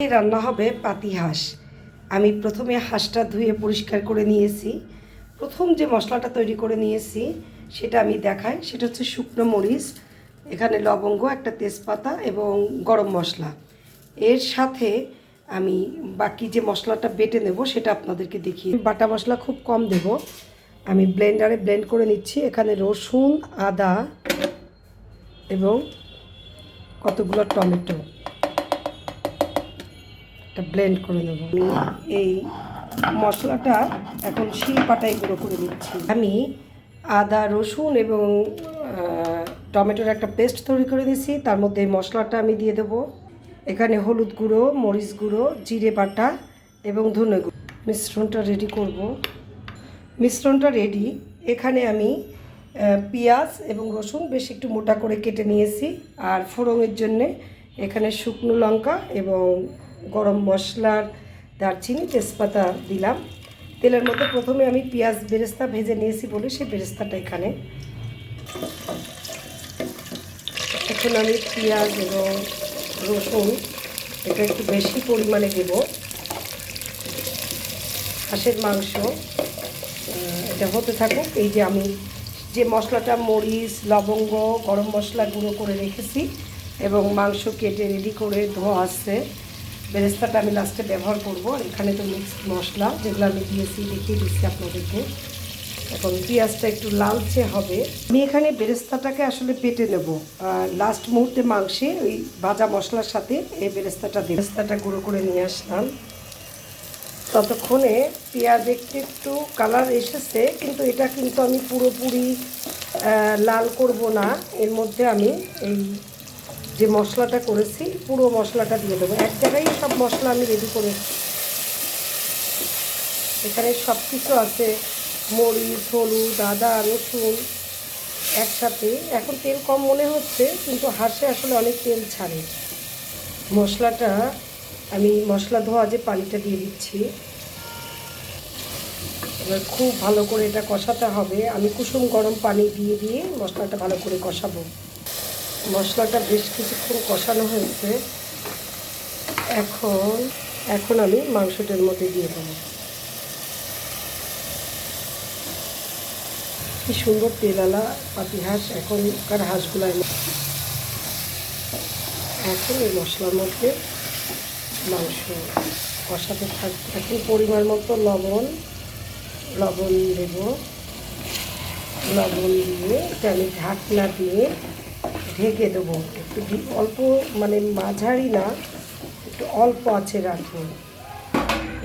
রান্না হবে পাতি হাঁস। আমি প্রথমে হাঁসটা ধুয়ে পরিষ্কার করে নিয়েছি। প্রথম যে মশলাটা তৈরি করে নিয়েছি, সেটা আমি দেখাই। সেটা হচ্ছে শুকনো মরিচ, এখানে লবঙ্গ, একটা তেজপাতা এবং গরম মশলা। এর সাথে আমি বাকি যে মশলাটা বেটে নেব, সেটা আপনাদেরকে দেখিয়ে বাটা মশলা খুব কম দেব। আমি ব্লেন্ডারে ব্লেন্ড করে নিচ্ছি। এখানে রসুন, আদা এবং কতগুলো টমেটো। এটা ব্লেন্ড করে নেব। আমি এই মশলাটা এখন শিল পাটায় গুঁড়ো করে নিচ্ছি। আমি আদা, রসুন এবং টমেটোর একটা পেস্ট তৈরি করে দিয়েছি। তার মধ্যে এই মশলাটা আমি দিয়ে দেবো। এখানে হলুদ গুঁড়ো, মরিচ গুঁড়ো, জিরে বাটা এবং ধনে গুঁড়ো। মিশ্রণটা রেডি করব। মিশ্রণটা রেডি এখানে আমি পেঁয়াজ এবং রসুন বেশ একটু মোটা করে কেটে নিয়েছি। আর ফোড়নের জন্যে এখানে শুকনো লঙ্কা এবং গরম মশলার দারচিনি তেজপাতা দিলাম। তেলের মধ্যে প্রথমে আমি পেঁয়াজ বেরেস্তা ভেজে নিয়েছি বলে সেই বেরেস্তাটা এখানে। এখন আমি পেঁয়াজ এবং রসুন এটা একটু বেশি পরিমাণে দেব। হাঁসের মাংস এটা হতে থাকুক। এই যে আমি যে মশলাটা মরিচ, লবঙ্গ, গরম মশলা গুঁড়ো করে রেখেছি এবং মাংস কেটে রেডি করে ধোয়া আছে। বেরেস্তাটা আমি লাস্টে ব্যবহার করব। এখানে তো মিক্সড মশলা, যেগুলো আমি দিয়েছি, দেখিয়ে দিচ্ছি আপনাদেরকে। এখন পেঁয়াজটা একটু লালচে হবে। আমি এখানে বেরেস্তাটাকে আসলে পেটে নেব। লাস্ট মুহূর্তে মাংসে ওই ভাজা মশলার সাথে এই বেরেস্তাটা দিয়ে বেরেস্তাটা গুঁড়ো করে নিয়ে আসলাম। ততক্ষণে পেঁয়াজ একটু একটু কালার এসেছে, কিন্তু এটা কিন্তু আমি পুরোপুরি লাল করব না। এর মধ্যে আমি এই যে মশলাটা করেছি, পুরো মশলাটা দিয়ে দেবো। এক জায়গায় সব মশলা আমি রেডি করে এখানে সব কিছু আছে, মরিচ, হলুদ, আদা, রসুন একসাথে। এখন তেল কম মনে হচ্ছে, কিন্তু হাঁসে আসলে অনেক তেল ছাড়ে। মশলাটা আমি মশলা ধোয়া যে পানিটা দিয়ে দিচ্ছি, এবার খুব ভালো করে এটা কষাতে হবে। আমি কুসুম গরম পানি দিয়ে দিয়ে মশলাটা ভালো করে কষাবো। মশলাটা বেশ কিছুক্ষণ কষানো হয়েছে। এখন এখন আমি মাংসটার মধ্যে দিয়ে দেবো। কি সুন্দর তেলালা পাতি হাঁস এখনকার হাঁসগুলো এখন এই মশলার মধ্যে মাংস কষাতে থাক এখন পরিমাণ মতো লবণ লবণ দেব। লবণ দিয়ে এটা আমি ঢাকনা দিয়ে ঢেকে দেবো। একটু অল্প মানে মাঝারি না একটু অল্প আছে রাখব।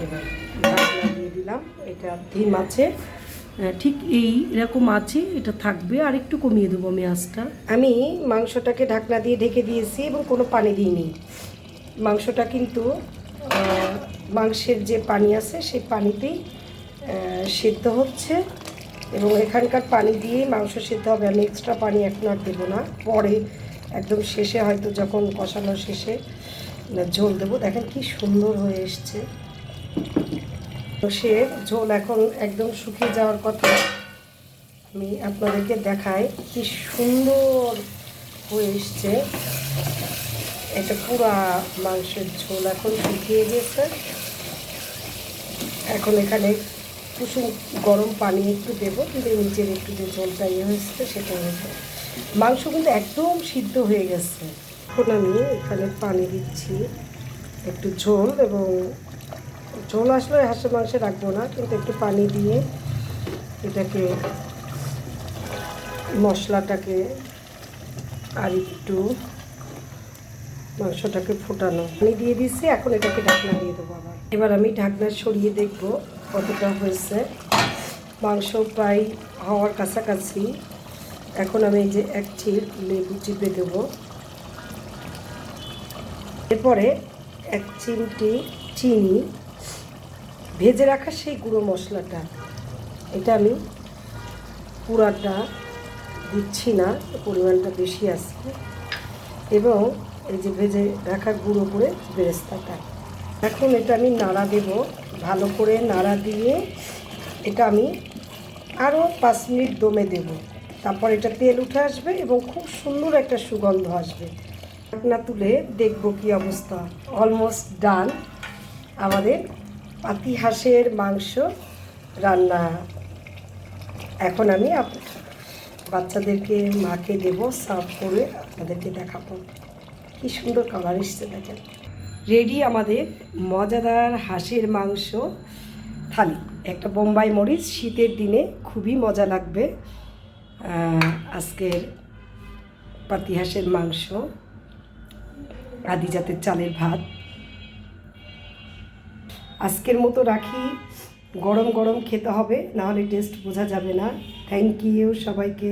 এবার ঢাকনা দিয়ে দিলাম। এটা ধিম আছে। ঠিক এই এরকম আছে এটা থাকবে। আর একটু কমিয়ে দেবো আমি আঁচটা। আমি মাংসটাকে ঢাকনা দিয়ে ঢেকে দিয়েছি এবং কোনো পানি দিইনি। মাংসটা কিন্তু মাংসের যে পানি আছে সেই পানিতেই সিদ্ধ হচ্ছে। এবং এখানকার পানি দিয়েই মাংস সিদ্ধ হবে। আমি এক্সট্রা পানি এখন আর দেবো না। পরে একদম শেষে হয়তো যখন কষানো শেষে ঝোল দেবো। দেখেন কি সুন্দর হয়ে এসছে। সে ঝোল এখন একদম শুকিয়ে যাওয়ার কথা। আমি আপনাদেরকে দেখাই কি সুন্দর হয়ে এসছে। এটা পুরা মাংসের ঝোল এখন শুকিয়ে গেছে। এখন এখানে কুসুম গরম পানি একটু দেবো কিন্তু নিচের একটু যে ঝোলটা ইয়ে হয়েছে সেটা হয়েছে মাংস কিন্তু একদম সিদ্ধ হয়ে গেছে। এখন আমি এখানে পানি দিচ্ছি একটু ঝোল এবং ঝোল আসলে হাঁসের মাংসে রাখব না, কিন্তু একটু পানি দিয়ে এটাকে মশলাটাকে আর একটু মাংসটাকে ফোটানো। পানি দিয়ে দিচ্ছি, এখন এটাকে ঢাকনা দিয়ে দেবো আবার। এবার আমি ঢাকনা সরিয়ে দেখব। কতটা হয়েছে? মাংস প্রায় হওয়ার কাছাকাছি। এখন আমি এই যে এক চিপ লেবু চিপে দেবো। এরপরে এক চিমটি চিনি। ভেজে রাখা সেই গুঁড়ো মশলাটা। এটা আমি পুরাটা দিচ্ছি না, পরিমাণটা বেশি আছে। এবং এই যে ভেজে রাখা গুঁড়ো করে বেরেস্তাটা। এখন এটা আমি নাড়া দেব। ভালো করে নাড়া দিয়ে এটা আমি আরও পাঁচ মিনিট দমে দেব। তারপর এটা তেল উঠে আসবে এবং খুব সুন্দর একটা সুগন্ধ আসবে। ঢাকনা তুলে দেখব কি অবস্থা। অলমোস্ট ডান আমাদের পাতি হাঁসের মাংস রান্না। এখন আমি বাচ্চাদেরকে মাকে দেব, সার্ভ করে আপনাদেরকে দেখাবো। কি সুন্দর কালার এসছে দেখেন। রেডি আমাদের মজাদার হাঁসের মাংস থালি। একটা বোম্বাই মরিচ, শীতের দিনে খুবই মজা লাগবে। আজকের পাতি হাঁসের মাংস আদি জাতের চালের ভাত। আজকের মতো রাখি। গরম গরম খেতে হবে, নাহলে টেস্ট বোঝা যাবে না। থ্যাংক ইউ সবাইকে।